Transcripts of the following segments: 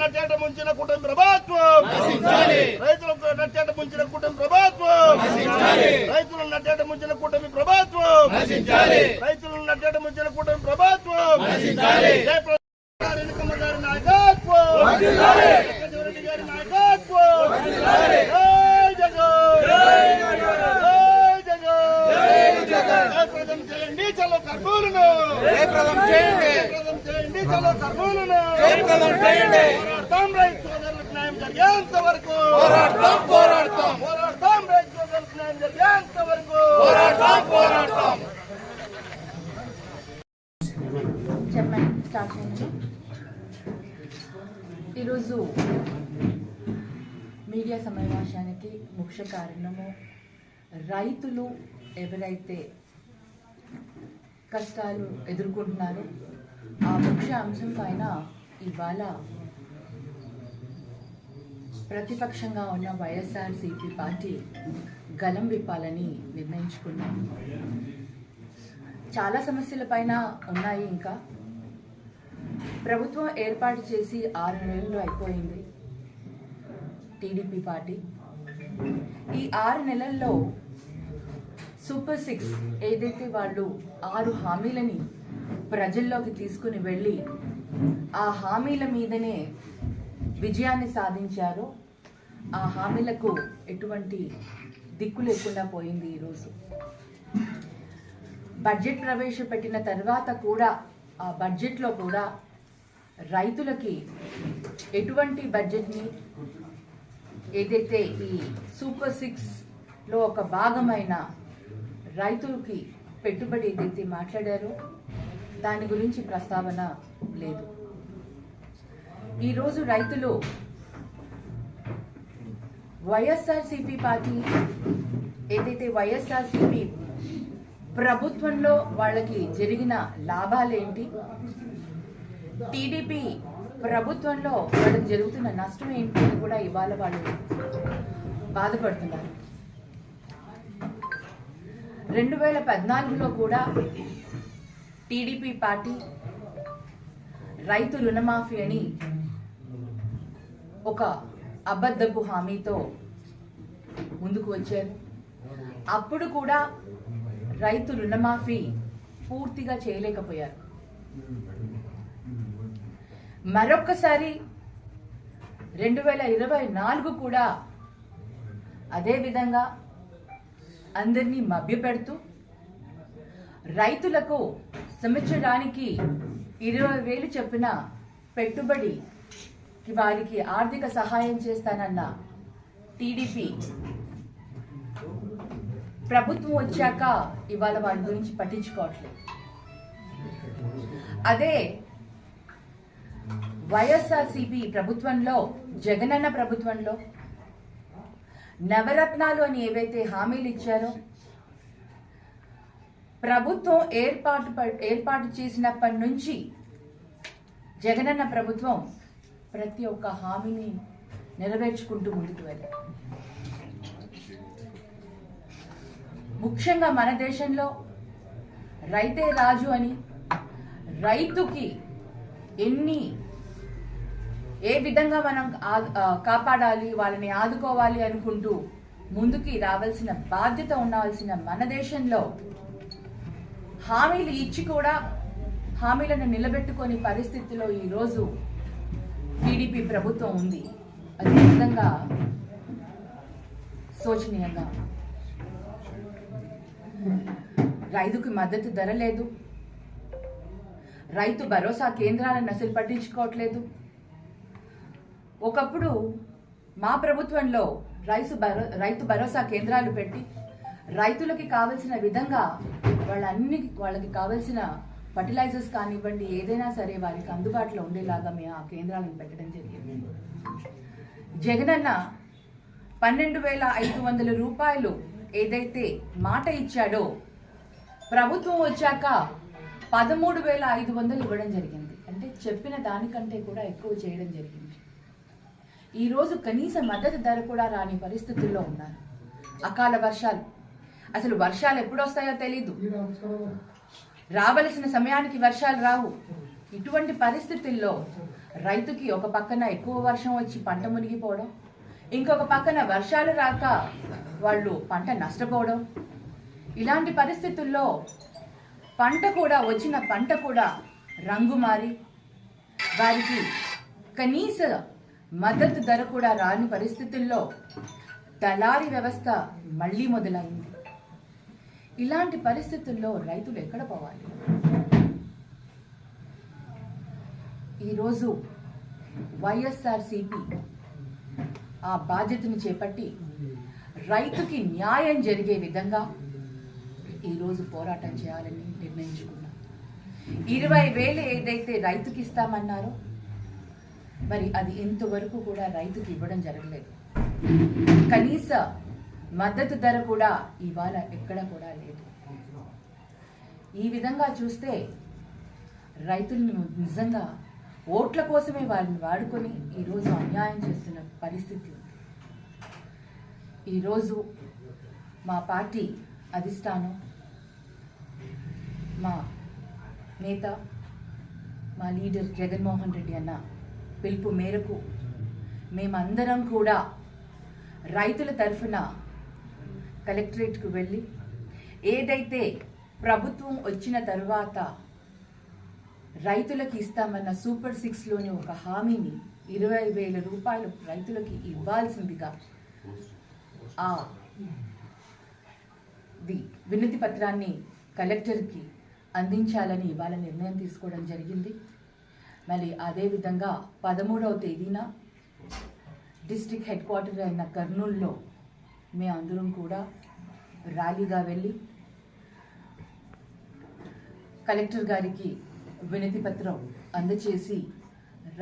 నట్టేట ముంచిన కుటుంబ ప్రభుత్వం రైతులకు నట్టేట ముంచిన కుటుంబ ప్రభుత్వం. రైతులను నట్టేట ముంచిన కుటుంబ ప్రభుత్వం. రైతులను నట్టేట ముంచిన కుటుంబ ప్రభుత్వం. గారి నాయకత్వం. జగన్మోహన్ గారి నాయకత్వం. జయప్రదం చేయండి చలో కర్నూలును జయప్రదం చేయండి. జయప్రదం పోరాడతాం రైతు సోదరులకు న్యాయం జరిగేంత వరకు పోరాడతాం పోరాడతాం పోరాడతాం రైతు సోదరులకు న్యాయం జరిగేంత వరకు పోరాడతాం పోరాడతాం స్టార్ట్ ఈరోజు మీడియా సమావేశానికి ముఖ్య కారణము రైతులు ఎవరైతే కష్టాలు ఎదుర్కొంటున్నారో ఆ ముఖ్య అంశం పైన ఇవాళ ప్రతిపక్షంగా ఉన్న వైఎస్ఆర్సీపీ పార్టీ గలం విప్పాలని నిర్ణయించుకున్నాం చాలా సమస్యల పైన ఉన్నాయి ఇంకా. ప్రభుత్వం ఏర్పాటు చేసి ఆరు నెలలు అయిపోయింది టీడీపీ పార్టీ. ఈ ఆరు నెలల్లో సూపర్ సిక్స్ ఏదైతే వాళ్ళు ఆరు హామీలని ప్రజల్లోకి తీసుకుని వెళ్ళి ఆ హామీల మీదనే విజయాన్ని సాధించారో. ఆ హామీలకు ఎటువంటి దిక్కు లేకుండా పోయింది ఈరోజు బడ్జెట్ ప్రవేశపెట్టిన తర్వాత కూడా ఆ బడ్జెట్లో కూడా రైతులకి ఎటువంటి బడ్జెట్ని ఏదైతే ఈ సూపర్ సిక్స్లో ఒక భాగమైన రైతులకి పెట్టుబడి ఏదైతే మాట్లాడారో దాని గురించి ప్రస్తావన లేదు. ఈరోజు రైతులు వైఎస్ఆర్సిపి పార్టీ ఏదైతే వైఎస్ఆర్సిపి ప్రభుత్వంలో వాళ్ళకి జరిగిన లాభాలేంటి? టీడీపీ ప్రభుత్వంలో వాళ్ళకి జరుగుతున్న నష్టం ఏంటి అని కూడా ఇవాళ వాళ్ళు బాధపడుతున్నారు. రెండు వేల పద్నాలుగులో కూడా టీడీపీ పార్టీ రైతు రుణమాఫీ అని ఒక అబద్ధపు హామీతో ముందుకు వచ్చారు. అప్పుడు కూడా రైతు రుణమాఫీ పూర్తిగా చేయలేకపోయారు. మరొక్కసారి రెండు వేల ఇరవై నాలుగు కూడా అదేవిధంగా అందరినీ మభ్యపెడుతూ రైతులకు సంవత్సరానికి ఇరవై వేలు చొప్పున పెట్టుబడికి వారికి ఆర్థిక సహాయం చేస్తానన్న టీడీపీ. ప్రభుత్వం వచ్చాక ఇవాళ వారి గురించి పట్టించుకోవట్లేదు. అదే వైఎస్ఆర్సిపి ప్రభుత్వంలో జగనన్న ప్రభుత్వంలో నవరత్నాలు అని ఏవైతే హామీలు ఇచ్చారో ప్రభుత్వం ఏర్పాటు ప- ఏర్పాటు చేసినప్పటి నుంచి జగనన్న ప్రభుత్వం ప్రతి ఒక్క హామీని నెరవేర్చుకుంటూ ముందుకు వెళ్ళారు ముఖ్యంగా మన దేశంలో రైతే రాజు అని రైతుకి ఎన్ని ఏ విధంగా మనం ఆ, కాపాడాలి వాళ్ళని ఆదుకోవాలి అనుకుంటూ ముందుకి రావాల్సిన బాధ్యత ఉండవలసిన మన దేశంలో హామీలు ఇచ్చి కూడా హామీలను నిలబెట్టుకొని పరిస్థితిలో ఈరోజు టీడీపీ ప్రభుత్వం ఉంది. అది నిజంగా శోచనీయంగా రైతుకు మద్దతు ధర లేదు. రైతు భరోసా కేంద్రాలను అసలు పట్టించుకోవట్లేదు. ఒకప్పుడు మా ప్రభుత్వంలో రైతు భరో రైతు భరోసా కేంద్రాలు పెట్టి రైతులకి కావలసిన విధంగా వాళ్ళన్ని వాళ్ళకి కావలసిన ఫర్టిలైజర్స్ కానివ్వండి ఏదైనా సరే వారికి అందుబాటులో ఉండేలాగా మేము ఆ కేంద్రాలను పెట్టడం జరిగింది. జగనన్న పన్నెండు వేల ఐదు వందల రూపాయలు ఏదైతే మాట ఇచ్చాడో ప్రభుత్వం వచ్చాక పదమూడు వేల ఐదు వందలు ఇవ్వడం జరిగింది. అంటే చెప్పిన దానికంటే కూడా ఎక్కువ చేయడం జరిగింది. ఈరోజు కనీస మద్దతు ధర కూడా రాని పరిస్థితుల్లో ఉన్నారు. అకాల వర్షాలు అసలు వర్షాలు ఎప్పుడు వస్తాయో తెలీదు రావలసిన సమయానికి వర్షాలు రావు. ఇటువంటి పరిస్థితుల్లో రైతుకి ఒక పక్కన ఎక్కువ వర్షం వచ్చి పంట మునిగిపోవడం ఇంకొక పక్కన వర్షాలు రాక వాళ్ళు పంట నష్టపోవడం. ఇలాంటి పరిస్థితుల్లో పంట కూడా వచ్చిన పంట కూడా రంగు మారి వారికి కనీస మద్దతు ధర కూడా రాని పరిస్థితుల్లో దళారీ వ్యవస్థ మళ్ళీ మొదలైంది. ఇలాంటి పరిస్థితుల్లో రైతులు ఎక్కడ పోవాలి? ఈరోజు వైఎస్ఆర్సిపి ఆ బాధ్యతను చేపట్టి రైతుకి న్యాయం జరిగే విధంగా ఈరోజు పోరాటం చేయాలని నిర్ణయించుకున్నాం. ఇరవై వేలు ఏదైతే రైతుకి ఇస్తామన్నారో మరి అది ఇంతవరకు కూడా రైతుకి ఇవ్వడం జరగలేదు. కనీస మద్దతు ధర కూడా ఇవాళ ఎక్కడ కూడా లేదు. ఈ విధంగా చూస్తే రైతులను నిజంగా ఓట్ల కోసమే వారిని వాడుకొని ఈరోజు అన్యాయం చేస్తున్న పరిస్థితి ఉంది. ఈరోజు మా పార్టీ అధిష్టానం మా నేత మా లీడర్ జగన్మోహన్ రెడ్డి అన్న పిలుపు మేరకు మేమందరం కూడా రైతుల తరఫున కలెక్టరేట్కు వెళ్ళి ఏదైతే ప్రభుత్వం వచ్చిన తర్వాత రైతులకు ఇస్తామన్న సూపర్ సిక్స్లోని ఒక హామీని ఇరవై వేల రూపాయలు రైతులకి ఇవ్వాల్సిందిగా ఆ ది వినతి పత్రాన్ని కలెక్టర్కి అందించాలని ఇవాళ నిర్ణయం తీసుకోవడం జరిగింది. మరి అదేవిధంగా పదమూడవ తేదీన డిస్ట్రిక్ట్ హెడ్ క్వార్టర్ అయిన కర్నూలులో మేము అందరం కూడా ర్యాలీగా వెళ్ళి కలెక్టర్ గారికి వినతి పత్రం అందచేసి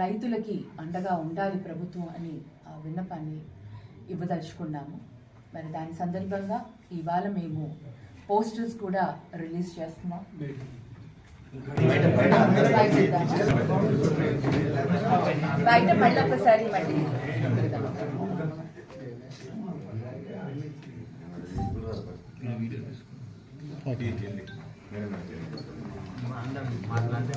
రైతులకి అండగా ఉండాలి ప్రభుత్వం అని ఆ విన్నపాన్ని ఇవ్వదలుచుకున్నాము. మరి దాని సందర్భంగా ఇవాళ మేము పోస్టర్స్ కూడా రిలీజ్ చేస్తున్నాం. బయట మళ్ళీ ఒకసారి మళ్ళీ. మాట్లాడే